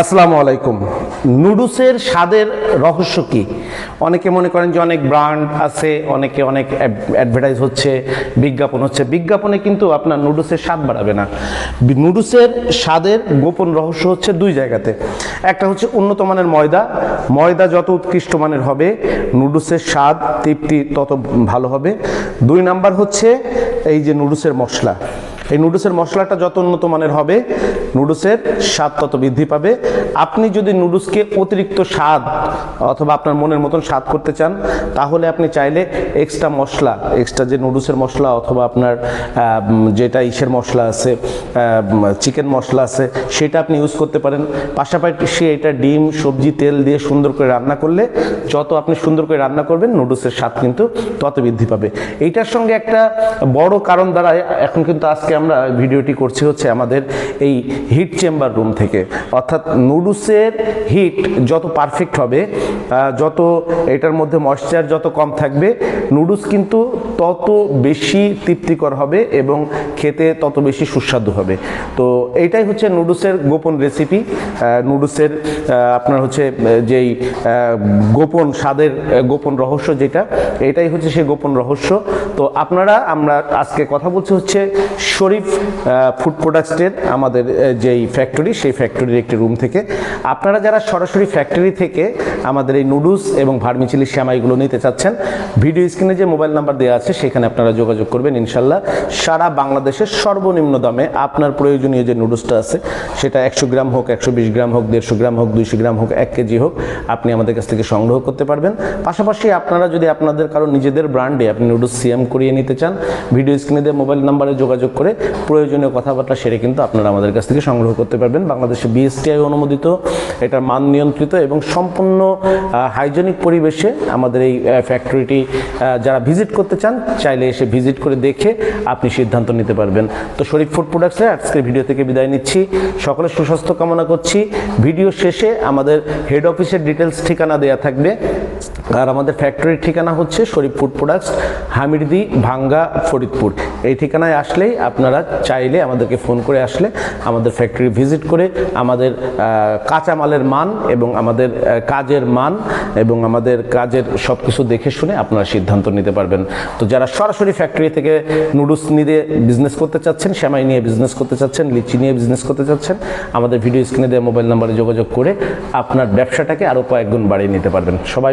আসসালামু আলাইকুম। নুডলসের স্বাদের রহস্য কি? অনেকে মনে করেন যে অনেক ব্র্যান্ড আছে, অনেকে অনেক অ্যাডভার্টাইজ হচ্ছে, বিজ্ঞাপন হচ্ছে। বিজ্ঞাপনে কিন্তু আপনার নুডলসের স্বাদ বাড়াবে না। নুডলসের স্বাদের গোপন রহস্য হচ্ছে দুই জায়গাতে। একটা হচ্ছে উন্নত মানের ময়দা। ময়দা যত উৎকৃষ্ট মানের হবে, নুডলসের স্বাদ, তৃপ্তি তত ভালো হবে। দুই নাম্বার হচ্ছে এই যে নুডলসের মশলা। এই নুডলসের মশলাটা যত উন্নত মানের হবে, নুডলসের স্বাদ তত বৃদ্ধি পাবে। আপনি যদি নুডলসকে অতিরিক্ত স্বাদ অথবা আপনার মনের মতন স্বাদ করতে চান, তাহলে আপনি চাইলে এক্সট্রা মশলা এক্সট্রা যে নুডলসের মশলা অথবা আপনার যেটা ইসের মশলা আছে চিকেন মশলা আছে, সেটা আপনি ইউজ করতে পারেন। পাশাপাশি এটা ডিম, সবজি, তেল দিয়ে সুন্দর করে রান্না করলে যত আপনি সুন্দর করে রান্না করবেন, নুডলসের স্বাদ কিন্তু তত বৃদ্ধি পাবে। এইটার সঙ্গে একটা বড় কারণ দ্বারা এখন কিন্তু আজকে আমরা ভিডিওটি করছি হচ্ছে আমাদের এই হিট চেম্বার রুম থেকে। অর্থাৎ নুডলসের হিট যত পারফেক্ট হবে যত এটার মধ্যে ময়শ্চার যত কম থাকবে, নুডলস কিন্তু তত বেশি তৃপ্তিকর হবে এবং খেতে তত বেশি সুস্বাদু হবে। তো এইটাই হচ্ছে নুডলসের গোপন রেসিপি নুডলসের আপনার হচ্ছে যেই গোপন স্বাদের গোপন রহস্য যেটা, এটাই হচ্ছে সেই গোপন রহস্য। তো আপনারা, আমরা আজকে কথা বলছি হচ্ছে শরীফ ফুড প্রোডাক্টসের আমাদের যেই ফ্যাক্টরি সেই ফ্যাক্টরির একটি রুম থেকে। আপনারা যারা সরাসরি ফ্যাক্টরি থেকে আমাদের এই নুডলস এবং ভার্মিচিলি শ্যামাইগুলো নিতে চাচ্ছেন ভিডিও স্ক্রিনে যে মোবাইল নাম্বার দেওয়া আছে সেখানে আপনারা যোগাযোগ করবেন ইনশাল্লাহ। সারা বাংলাদেশের সর্বনিম্ন দামে আপনার প্রয়োজনীয় যে নুডলসটা আছে, সেটা একশো গ্রাম হোক, একশো বিশ গ্রাম হোক, দেড়শো গ্রাম হোক, দুইশো গ্রাম হোক, এক কেজি হোক, আপনি আমাদের কাছ থেকে সংগ্রহ করতে পারবেন। পাশাপাশি আপনারা যদি আপনাদের কারও নিজেদের ব্র্যান্ডে আপনি নুডলস সিএম করিয়ে নিতে চান, ভিডিও স্ক্রিনে দিয়ে মোবাইল নাম্বারে যোগাযোগ করে প্রয়োজনীয় কথাবার্তা সেরে কিন্তু আপনারা আমাদের কাছ থেকে সংগ্রহ করতে পারবেন। বাংলাদেশে বিএসটিআই অনুমোদিত এটার মান নিয়ন্ত্রিত এবং সম্পূর্ণ হাইজেনিক পরিবেশে আমাদের এই ফ্যাক্টরিটি যারা ভিজিট করতে চান চাইলে এসে ভিজিট করে দেখে আপনি সিদ্ধান্ত নিতে পারবেন। তো শরীফ ফুড প্রোডাক্টসের আজকের ভিডিও থেকে বিদায় নিচ্ছি। সকলে সুস্বাস্থ্য কামনা করছি। ভিডিও শেষে আমাদের হেড অফিসের ডিটেলস ঠিকানা দেয়া থাকবে। আর আমাদের ফ্যাক্টরির ঠিকানা হচ্ছে শরীফ ফুড প্রোডাক্টস হামিরদি, ভাঙ্গা, ফরিদপুর। এই ঠিকানায় আসলেই আপনারা চাইলে আমাদেরকে ফোন করে আসলে আমাদের ফ্যাক্টরি ভিজিট করে আমাদের কাঁচামালের মান এবং আমাদের কাজের মান এবং আমাদের কাজের সব কিছু দেখে শুনে আপনারা সিদ্ধান্ত নিতে পারবেন। তো যারা সরাসরি ফ্যাক্টরি থেকে নুডলস নিয়ে বিজনেস করতে চাচ্ছেন শ্যামাই নিয়ে বিজনেস করতে চাচ্ছেন, লিচি নিয়ে বিজনেস করতে চাচ্ছেন, আমাদের ভিডিও স্ক্রিনে দেওয়া মোবাইল নাম্বারে যোগাযোগ করে আপনার ব্যবসাটাকে আরও কয়েক গুণ বাড়িয়ে নিতে পারবেন। সবাই